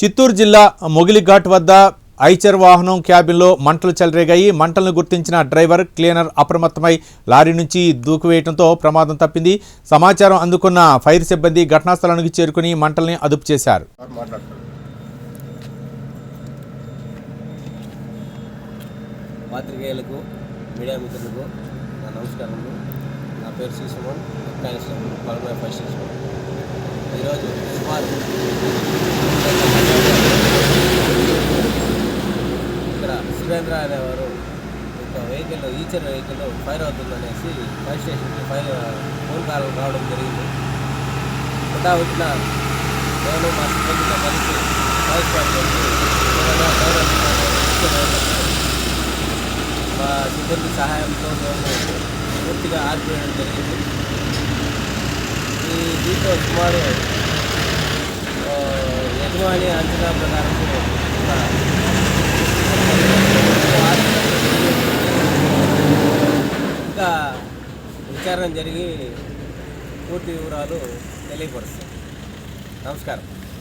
చిత్తూరు జిల్లా మొగిలిఘాట్ వద్ద ఐచర్ వాహనం క్యాబిన్లో మంటలు చెలరేగాయి. మంటలను గుర్తించిన డ్రైవర్ క్లీనర్ అప్రమత్తమై లారీ నుంచి దూకువేయడంతో ప్రమాదం తప్పింది. సమాచారం అందుకున్న ఫైర్ సిబ్బంది ఘటనా స్థలానికి చేరుకుని మంటల్ని అదుపు చేశారు. పాత్రికేయులకు మీడియా మిత్రులకు నా నమస్కారములు. నా పేరు శ్రీ సుమన్ కానిస్టేబుల్ స్టేషన్. ఈరోజు సుమారు సురేంద్ర అనేవారు ఒక వెహికల్ ఈచర్ వెహికల్ ఫైర్ అవుతుందనేసి ఫైర్ స్టేషన్కి ఫైర్ ఫోన్ కాల్ రావడం జరిగింది. హుటాహుటిన నేను మా సిబ్బందితో కలిసి ఫైర్ స్టార్ట్ ఫైర్ మా సిబ్బంది సహాయంతో మేము పూర్తిగా ఆర్పేయడం జరిగింది. ఈ దీంతో సుమారు యజమాని అంచనా ప్రకారం ఒక ఇంకా విచారణ జరిగి పూర్తి వివరాలు తెలియపరుస్తాయి నమస్కారం.